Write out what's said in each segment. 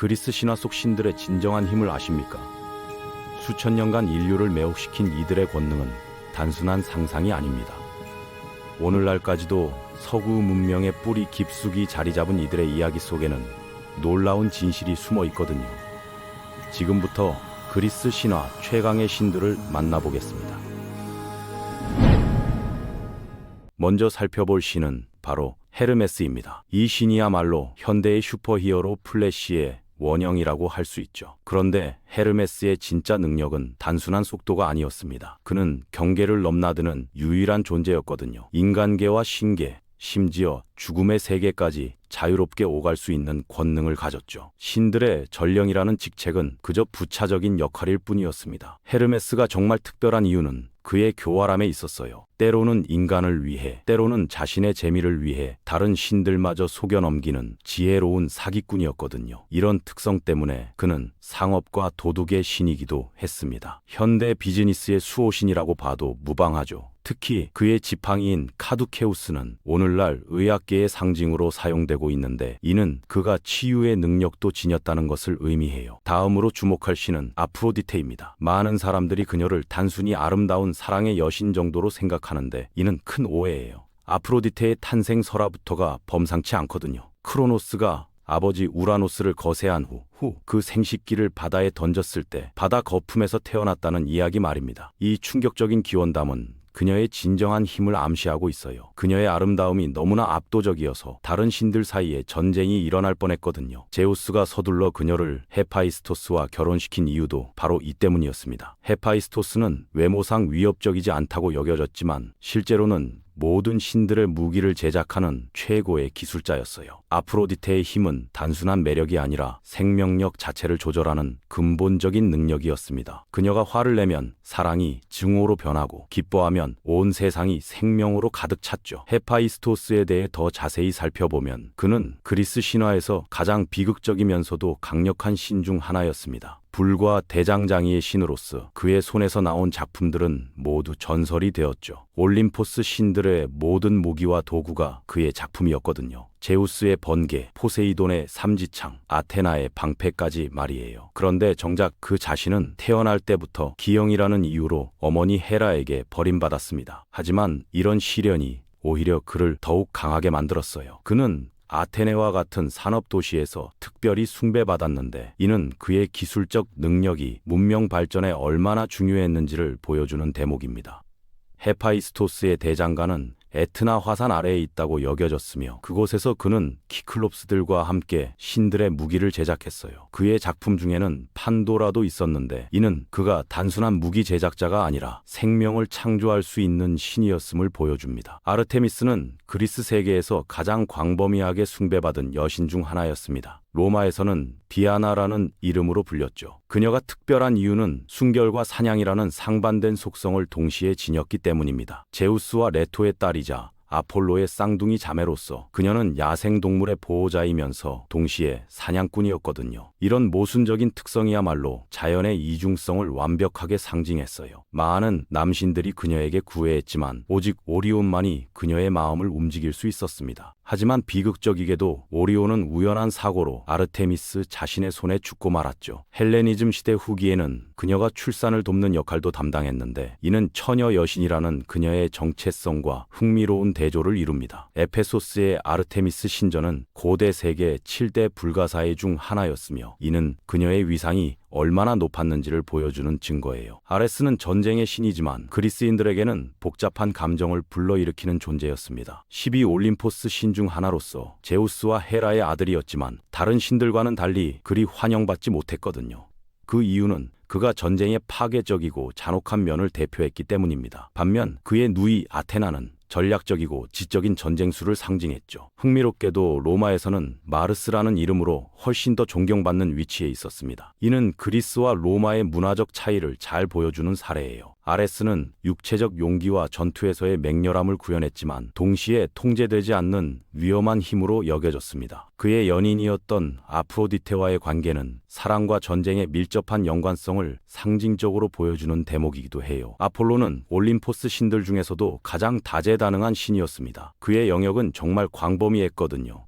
그리스 신화 속 신들의 진정한 힘을 아십니까? 수천 년간 인류를 매혹시킨 이들의 권능은 단순한 상상이 아닙니다. 오늘날까지도 서구 문명의 뿌리 깊숙이 자리 잡은 이들의 이야기 속에는 놀라운 진실이 숨어 있거든요. 지금부터 그리스 신화 최강의 신들을 만나보겠습니다. 먼저 살펴볼 신은 바로 헤르메스입니다. 이 신이야말로 현대의 슈퍼히어로 플래시의 원형이라고 할 수 있죠. 그런데 헤르메스의 진짜 능력은 단순한 속도가 아니었습니다. 그는 경계를 넘나드는 유일한 존재였거든요. 인간계와 신계, 심지어 죽음의 세계까지 자유롭게 오갈 수 있는 권능을 가졌죠. 신들의 전령이라는 직책은 그저 부차적인 역할일 뿐이었습니다. 헤르메스가 정말 특별한 이유는 그의 교활함에 있었어요. 때로는 인간을 위해, 때로는 자신의 재미를 위해 다른 신들마저 속여 넘기는 지혜로운 사기꾼이었거든요. 이런 특성 때문에 그는 상업과 도둑의 신이기도 했습니다. 현대 비즈니스의 수호신이라고 봐도 무방하죠. 특히 그의 지팡이인 카두케우스는 오늘날 의학계의 상징으로 사용되고 있는데 이는 그가 치유의 능력도 지녔다는 것을 의미해요. 다음으로 주목할 신은 아프로디테입니다. 많은 사람들이 그녀를 단순히 아름다운 사랑의 여신 정도로 생각하는데 이는 큰 오해예요. 아프로디테의 탄생 설화부터가 범상치 않거든요. 크로노스가 아버지 우라노스를 거세한 후, 후그 생식기를 바다에 던졌을 때 바다 거품에서 태어났다는 이야기 말입니다. 이 충격적인 기원담은 그녀의 진정한 힘을 암시하고 있어요. 그녀의 아름다움이 너무나 압도적이어서 다른 신들 사이에 전쟁이 일어날 뻔했거든요. 제우스가 서둘러 그녀를 헤파이스토스와 결혼시킨 이유도 바로 이 때문이었습니다. 헤파이스토스는 외모상 위협적이지 않다고 여겨졌지만 실제로는 모든 신들의 무기를 제작하는 최고의 기술자였어요. 아프로디테의 힘은 단순한 매력이 아니라 생명력 자체를 조절하는 근본적인 능력이었습니다. 그녀가 화를 내면 사랑이 증오로 변하고 기뻐하면 온 세상이 생명으로 가득 찼죠. 헤파이스토스에 대해 더 자세히 살펴보면 그는 그리스 신화에서 가장 비극적이면서도 강력한 신 중 하나였습니다. 불과 대장장이의 신으로서 그의 손에서 나온 작품들은 모두 전설이 되었죠. 올림포스 신들의 모든 무기와 도구가 그의 작품이었거든요. 제우스의 번개, 포세이돈의 삼지창, 아테나의 방패까지 말이에요. 그런데 정작 그 자신은 태어날 때부터 기형이라는 이유로 어머니 헤라에게 버림받았습니다. 하지만 이런 시련이 오히려 그를 더욱 강하게 만들었어요. 그는 아테네와 같은 산업 도시에서 특별히 숭배받았는데 이는 그의 기술적 능력이 문명 발전에 얼마나 중요했는지를 보여주는 대목입니다. 헤파이스토스의 대장간은 에트나 화산 아래에 있다고 여겨졌으며 그곳에서 그는 키클롭스들과 함께 신들의 무기를 제작했어요. 그의 작품 중에는 판도라도 있었는데 이는 그가 단순한 무기 제작자가 아니라 생명을 창조할 수 있는 신이었음을 보여줍니다. 아르테미스는 그리스 세계에서 가장 광범위하게 숭배받은 여신 중 하나였습니다. 로마에서는 디아나라는 이름으로 불렸죠. 그녀가 특별한 이유는 순결과 사냥이라는 상반된 속성을 동시에 지녔기 때문입니다. 제우스와 레토의 딸이자 아폴로의 쌍둥이 자매로서 그녀는 야생동물의 보호자이면서 동시에 사냥꾼이었거든요. 이런 모순적인 특성이야말로 자연의 이중성을 완벽하게 상징했어요. 많은 남신들이 그녀에게 구애했지만 오직 오리온만이 그녀의 마음을 움직일 수 있었습니다. 하지만 비극적이게도 오리온은 우연한 사고로 아르테미스 자신의 손에 죽고 말았죠. 헬레니즘 시대 후기에는 그녀가 출산을 돕는 역할도 담당했는데 이는 처녀 여신이라는 그녀의 정체성과 흥미로운 대조를 이룹니다. 에페소스의 아르테미스 신전은 고대 세계 7대 불가사의 중 하나였으며 이는 그녀의 위상이 얼마나 높았는지를 보여주는 증거예요. 아레스는 전쟁의 신이지만 그리스인들에게는 복잡한 감정을 불러일으키는 존재였습니다. 12 올림포스 신 중 하나로서 제우스와 헤라의 아들이었지만 다른 신들과는 달리 그리 환영받지 못했거든요. 그 이유는 그가 전쟁의 파괴적이고 잔혹한 면을 대표했기 때문입니다. 반면 그의 누이 아테나는 전략적이고 지적인 전쟁수를 상징했죠. 흥미롭게도 로마에서는 마르스라는 이름으로 훨씬 더 존경받는 위치에 있었습니다. 이는 그리스와 로마의 문화적 차이를 잘 보여주는 사례예요. 아레스는 육체적 용기와 전투에서의 맹렬함을 구현했지만 동시에 통제되지 않는 위험한 힘으로 여겨졌습니다. 그의 연인이었던 아프로디테와의 관계는 사랑과 전쟁의 밀접한 연관성을 상징적으로 보여주는 대목이기도 해요. 아폴로는 올림포스 신들 중에서도 가장 다재다능한 신이었습니다. 그의 영역은 정말 광범위했거든요.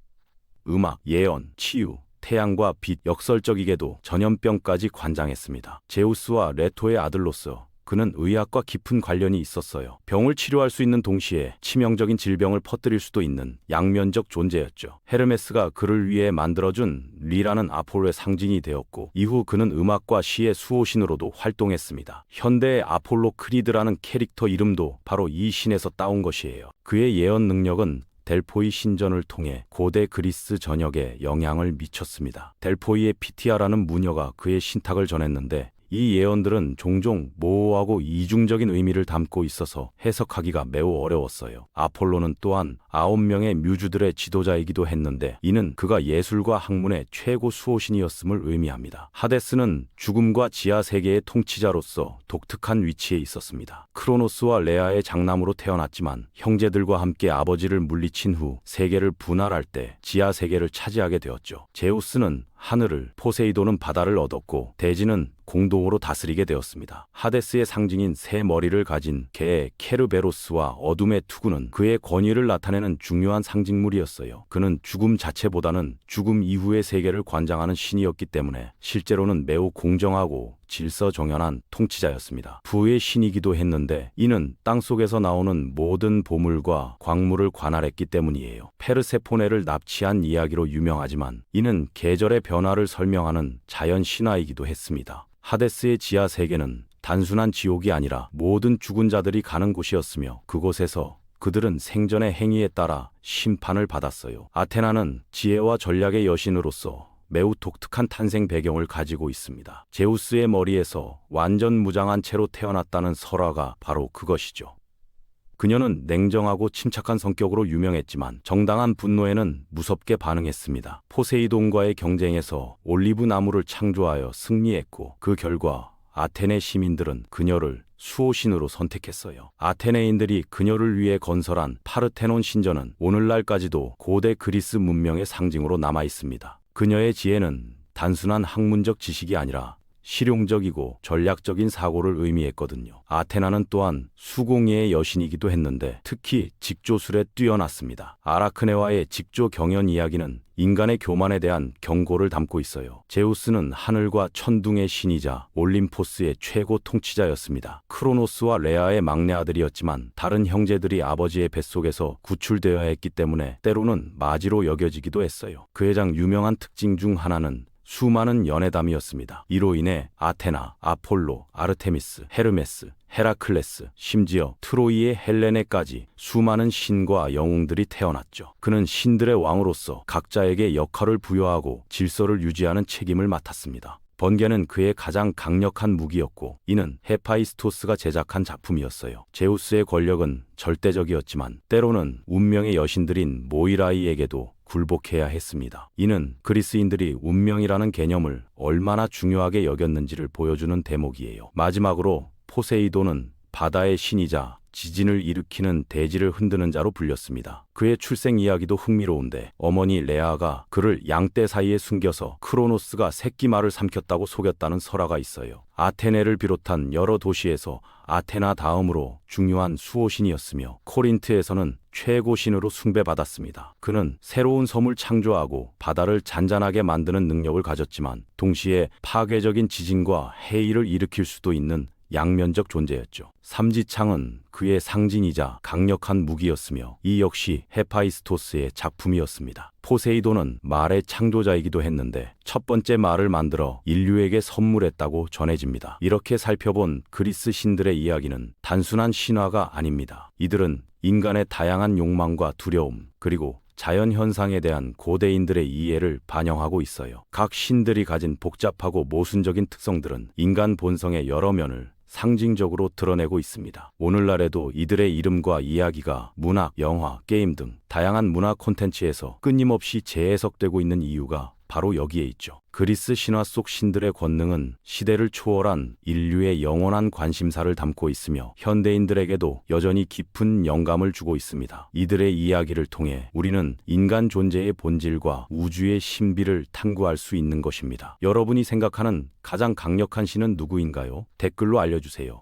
음악, 예언, 치유, 태양과 빛, 역설적이게도 전염병까지 관장했습니다. 제우스와 레토의 아들로서 그는 의학과 깊은 관련이 있었어요. 병을 치료할 수 있는 동시에 치명적인 질병을 퍼뜨릴 수도 있는 양면적 존재였죠. 헤르메스가 그를 위해 만들어준 리라는 아폴로의 상징이 되었고 이후 그는 음악과 시의 수호신으로도 활동했습니다. 현대의 아폴로 크리드라는 캐릭터 이름도 바로 이 신에서 따온 것이에요. 그의 예언 능력은 델포이 신전을 통해 고대 그리스 전역에 영향을 미쳤습니다. 델포이의 피티아라는 무녀가 그의 신탁을 전했는데 이 예언들은 종종 모호하고 이중적인 의미를 담고 있어서 해석하기가 매우 어려웠어요. 아폴로는 또한 아홉 명의 뮤즈들의 지도자이기도 했는데 이는 그가 예술과 학문의 최고 수호신이었음을 의미합니다. 하데스는 죽음과 지하 세계의 통치자로서 독특한 위치에 있었습니다. 크로노스와 레아의 장남으로 태어났지만 형제들과 함께 아버지를 물리친 후 세계를 분할할 때 지하 세계를 차지하게 되었죠. 제우스는 하늘을, 포세이돈은 바다를 얻었고 대지는 공동으로 다스리게 되었습니다. 하데스의 상징인 새 머리를 가진 개 케르베로스와 어둠의 투구는 그의 권위를 나타내는 중요한 상징물이었어요. 그는 죽음 자체보다는 죽음 이후의 세계를 관장하는 신이었기 때문에 실제로는 매우 공정하고 질서정연한 통치자였습니다. 부의 신이기도 했는데 이는 땅 속에서 나오는 모든 보물과 광물을 관할했기 때문이에요. 페르세포네를 납치한 이야기로 유명하지만 이는 계절의 변화를 설명하는 자연 신화이기도 했습니다. 하데스의 지하 세계는 단순한 지옥이 아니라 모든 죽은 자들이 가는 곳이었으며 그곳에서 그들은 생전의 행위에 따라 심판을 받았어요. 아테나는 지혜와 전략의 여신으로서 매우 독특한 탄생 배경을 가지고 있습니다. 제우스의 머리에서 완전 무장한 채로 태어났다는 설화가 바로 그것이죠. 그녀는 냉정하고 침착한 성격으로 유명했지만 정당한 분노에는 무섭게 반응했습니다. 포세이돈과의 경쟁에서 올리브 나무를 창조하여 승리했고 그 결과 아테네 시민들은 그녀를 수호신으로 선택했어요. 아테네인들이 그녀를 위해 건설한 파르테논 신전은 오늘날까지도 고대 그리스 문명의 상징으로 남아 있습니다. 그녀의 지혜는 단순한 학문적 지식이 아니라 실용적이고 전략적인 사고를 의미했거든요. 아테나는 또한 수공예의 여신이기도 했는데 특히 직조술에 뛰어났습니다. 아라크네와의 직조 경연 이야기는 인간의 교만에 대한 경고를 담고 있어요. 제우스는 하늘과 천둥의 신이자 올림포스의 최고 통치자였습니다. 크로노스와 레아의 막내 아들이었지만 다른 형제들이 아버지의 뱃속에서 구출되어야 했기 때문에 때로는 마지로 여겨지기도 했어요. 그의 장 유명한 특징 중 하나는 수많은 연애담이었습니다. 이로 인해 아테나, 아폴로, 아르테미스, 헤르메스, 헤라클레스, 심지어 트로이의 헬레네까지 수많은 신과 영웅들이 태어났죠. 그는 신들의 왕으로서 각자에게 역할을 부여하고 질서를 유지하는 책임을 맡았습니다. 번개는 그의 가장 강력한 무기였고 이는 헤파이스토스가 제작한 작품이었어요. 제우스의 권력은 절대적이었지만 때로는 운명의 여신들인 모이라이에게도 굴복해야 했습니다. 이는 그리스인들이 운명이라는 개념을 얼마나 중요하게 여겼는지를 보여주는 대목이에요. 마지막으로 포세이돈은 바다의 신이자 지진을 일으키는 대지를 흔드는 자로 불렸습니다. 그의 출생 이야기도 흥미로운데 어머니 레아가 그를 양떼 사이에 숨겨서 크로노스가 새끼 말을 삼켰다고 속였다는 설화가 있어요. 아테네를 비롯한 여러 도시에서 아테나 다음으로 중요한 수호신이었으며 코린트에서는 최고 신으로 숭배받았습니다. 그는 새로운 섬을 창조하고 바다를 잔잔하게 만드는 능력을 가졌지만 동시에 파괴적인 지진과 해일을 일으킬 수도 있는 양면적 존재였죠. 삼지창은 그의 상징이자 강력한 무기였으며 이 역시 헤파이스토스의 작품이었습니다. 포세이돈은 말의 창조자이기도 했는데 첫 번째 말을 만들어 인류에게 선물했다고 전해집니다. 이렇게 살펴본 그리스 신들의 이야기는 단순한 신화가 아닙니다. 이들은 인간의 다양한 욕망과 두려움 그리고 자연 현상에 대한 고대인들의 이해를 반영하고 있어요. 각 신들이 가진 복잡하고 모순적인 특성들은 인간 본성의 여러 면을 상징적으로 드러내고 있습니다. 오늘날에도 이들의 이름과 이야기가 문학, 영화, 게임 등 다양한 문화 콘텐츠에서 끊임없이 재해석되고 있는 이유가 바로 여기에 있죠. 그리스 신화 속 신들의 권능은 시대를 초월한 인류의 영원한 관심사를 담고 있으며 현대인들에게도 여전히 깊은 영감을 주고 있습니다. 이들의 이야기를 통해 우리는 인간 존재의 본질과 우주의 신비를 탐구할 수 있는 것입니다. 여러분이 생각하는 가장 강력한 신은 누구인가요? 댓글로 알려주세요.